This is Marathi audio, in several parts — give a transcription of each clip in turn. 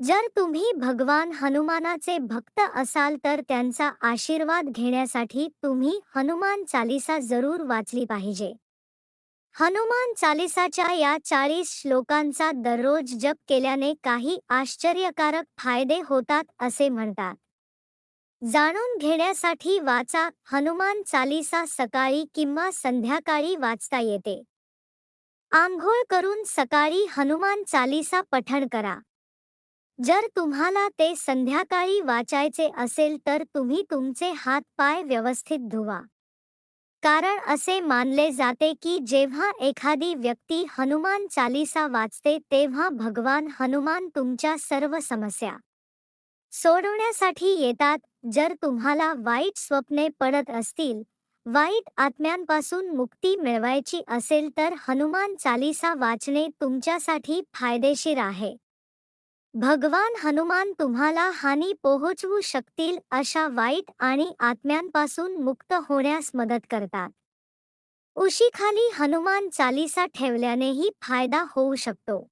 जर तुम्ही भगवान हनुमानाचे भक्त असाल तर त्यांचा आशीर्वाद घेण्यासाठी तुम्ही हनुमान चालिसा जरूर वाचली पाहिजे. हनुमान चालिसाच्या या चाळीस श्लोकांचा दररोज जप केल्याने काही आश्चर्यकारक फायदे होतात असे म्हणतात. जाणून घेण्यासाठी वाचा हनुमान चालिसा सकाळी किंवा संध्याकाळी वाचता येते. आंघोळ करून सकाळी हनुमान चालिसा पठण करा. जर तुम्हाला ते संध्याकाळी वाचायचे असेल तर तुम्ही तुमचे हात पाय व्यवस्थित धुवा. कारण असे मानले जाते की जेव्हा एखादी व्यक्ती हनुमान चालिसा वाचते तेव्हा भगवान हनुमान तुमच्या सर्व समस्या सोडवण्यासाठी येतात. जर तुम्हाला वाईट स्वप्ने पडत असतील वाईट आत्म्यांपासून मुक्ती मिळवायची असेल तर हनुमान चालिसा वाचणे तुमच्यासाठी फायदेशीर आहे. भगवान हनुमान तुम्हाला हानी पोहोचवू शकतील अशा वाईट आणि आत्म्यांपासून मुक्त होण्यास मदत करतात. उशीखाली हनुमान चालिसा ठेवल्यानेही फायदा होऊ शकतो.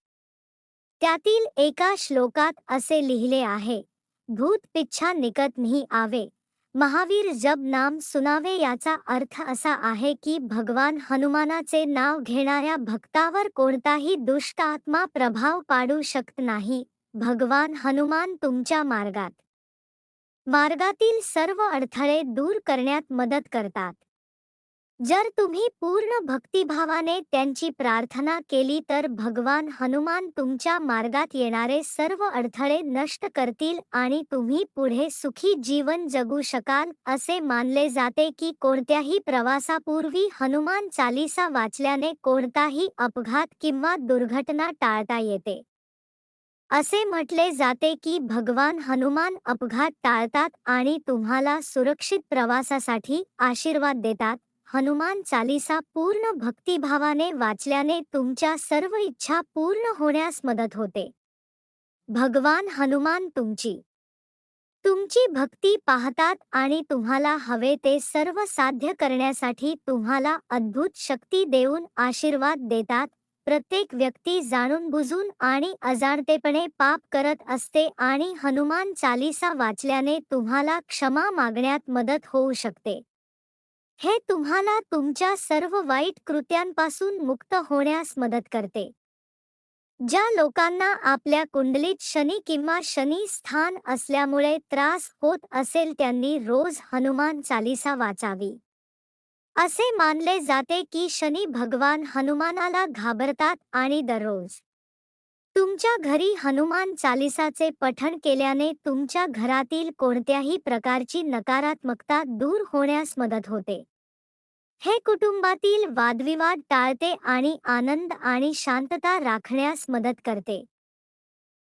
त्यातील एका श्लोकात असे लिहिले आहे भूत पिच्छा निकट नाही आवे. महावीर जब नाम सुनावे याचा अर्थ असा आहे की भगवान हनुमानाचे नाव घेणाऱ्या भक्तावर कोणताही दुष्ट आत्मा प्रभाव पाडू शकत नाही. भगवान हनुमान तुमच्या मार्गात. मार्गातील सर्व अडथळे दूर करण्यात मदत करतात. जर तुम्ही पूर्ण भक्तिभावाने त्यांची प्रार्थना केली तर भगवान हनुमान तुमच्या मार्गात येणारे सर्व अडथळे नष्ट करतील आणि तुम्ही पुढे सुखी जीवन जगू शकाल असे मानले जाते की कोणत्याही प्रवासापूर्वी हनुमान चालिसा वाचल्याने कोणताही अपघात किंवा दुर्घटना टाळता येते. असे म्हटले जाते की भगवान हनुमान अपघात टाळतात आणि तुम्हाला सुरक्षित प्रवासासाठी आशीर्वाद देतात. हनुमान चालिसा पूर्ण भक्तिभावाने वाचल्याने तुमच्या सर्व इच्छा पूर्ण होण्यास मदत होते. भगवान हनुमान तुमची. तुमची भक्ती पाहतात आणि तुम्हाला हवे ते सर्व साध्य करण्यासाठी तुम्हाला अद्भुत शक्ती देऊन आशीर्वाद देतात. प्रत्येक व्यक्ती जाणून बुजून आणि अजाणतेपणे पाप करत असते आणि हनुमान चालिसा वाचल्याने तुम्हाला क्षमा मागण्यात मदत होऊ शकते. हे तुम्हाला तुमच्या सर्व वाईट कृत्यांपासून मुक्त होण्यास मदत करते. ज्या लोकांना आपल्या कुंडलीत शनी किंवा शनी स्थान असल्यामुळे त्रास होत असेल त्यांनी रोज हनुमान चालिसा वाचावी. असे मानले जाते की शनी भगवान हनुमानाला घाबरतात आणि दररोज. तुमच्या घरी हनुमान चालिसाचे पठण केल्याने तुमच्या घरातील कोणत्याही प्रकारची नकारात्मकता दूर होण्यास मदत होते. हे कुटुंबातील वादविवाद टाळते आणि आनंद आणि शांतता राखण्यास मदत करते.